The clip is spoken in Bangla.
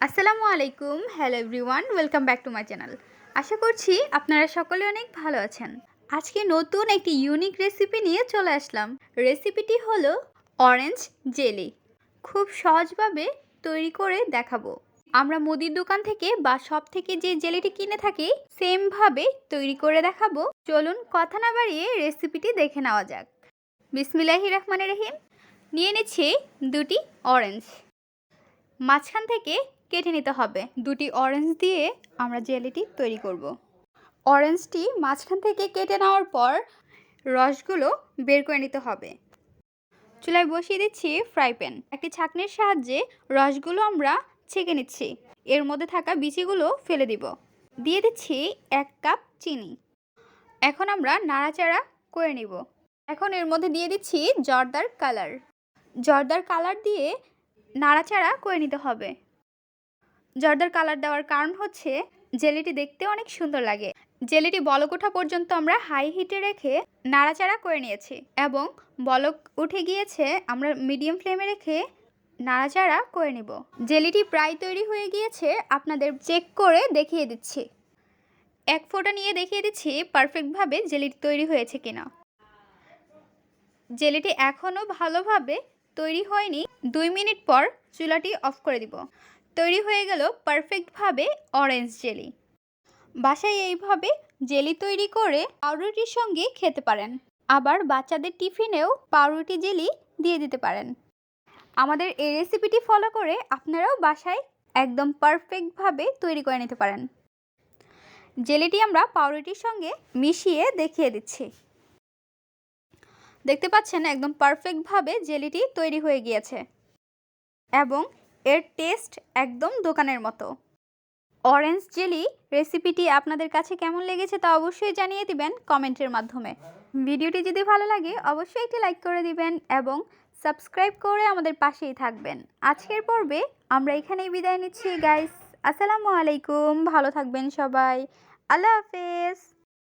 আসসালামু আলাইকুম hello everyone welcome back to my channel আশা করছি আপনারা সকলে অনেক ভালো আছেন। আজকে নতুন একটি ইউনিক রেসিপি নিয়ে চলে আসলাম। রেসিপিটি হলো অরেঞ্জ জেলি খুব সহজভাবে তৈরি করে দেখাবো। আমরা মুদির দোকান থেকে বা সব থেকে যে জেলিটি কিনে থাকি সেমভাবে তৈরি করে দেখাবো। চলুন কথা না বাড়িয়ে রেসিপিটি দেখে নেওয়া যাক। বিসমিল্লাহি রহমান রহিম। নিয়ে নিচ্ছি দুটি অরেঞ্জ মাঝখান থেকে কেটে নিতে হবে। দুটি অরেঞ্জ দিয়ে আমরা জেলিটি তৈরি করব। অরেঞ্জটি মাঝখান থেকে কেটে নেওয়ার পর রসগুলো বের করে নিতে হবে। চুলায় বসিয়ে দিচ্ছি ফ্রাই প্যান একটি ছাঁকনির সাহায্যে রসগুলো আমরা ছেঁকে নিচ্ছি। এর মধ্যে থাকা বিচিগুলো ফেলে দিব। দিয়ে দিচ্ছি এক কাপ চিনি। এখন আমরা নাড়াচাড়া করে নিব। এখন এর মধ্যে দিয়ে দিচ্ছি জর্দার কালার। জর্দার কালার দিয়ে নাড়াচাড়া করে নিতে হবে। জর্দার কালার দেওয়ার কারণ হচ্ছে জেলিটি দেখতে অনেক সুন্দর লাগে। জেলিটি বলক ওঠা পর্যন্ত আমরা হাই হিটে রেখে নাড়াচাড়া করে নিয়েছি এবং বলক উঠে গিয়েছে আমরা মিডিয়াম ফ্লেমে রেখে নাড়াচাড়া করে নিব। জেলিটি প্রায় তৈরি হয়ে গিয়েছে, আপনাদের চেক করে দেখিয়ে দিচ্ছি। এক ফোঁটা নিয়ে দেখিয়ে দিচ্ছি পারফেক্টভাবে জেলিটি তৈরি হয়েছে কিনা। জেলিটি এখনও ভালোভাবে তৈরি হয়নি। দুই মিনিট পর চুলাটি অফ করে দিব। তৈরি হয়ে গেল পারফেক্টভাবে অরেঞ্জ জেলি। বাসায় এইভাবে জেলি তৈরি করে পাউরুটির সঙ্গে খেতে পারেন। আবার বাচ্চাদের টিফিনেও পাউরুটি জেলি দিয়ে দিতে পারেন। আমাদের এই রেসিপিটি ফলো করে আপনারাও বাসায় একদম পারফেক্টভাবে তৈরি করে নিতে পারেন। জেলিটি আমরা পাউরুটির সঙ্গে মিশিয়ে দেখিয়ে দিচ্ছি। দেখতে পাচ্ছেন একদম পারফেক্টভাবে জেলিটি তৈরি হয়ে গিয়েছে। এবং এর টেস্ট একদম দোকানের মতো। অরেঞ্জ জেলি রেসিপিটি আপনাদের কাছে কেমন লেগেছে তা অবশ্যই জানিয়ে দিবেন কমেন্টের মাধ্যমে। ভিডিওটি যদি ভালো লাগে, অবশ্যই একটি লাইক করে দিবেন এবং সাবস্ক্রাইব করে আমাদের পাশেই থাকবেন। আজকের পর্বে আমরা এখানেই বিদায় নিচ্ছি গাইস আসসালামু আলাইকুম। ভালো থাকবেন সবাই। আল্লাহ হাফেজ।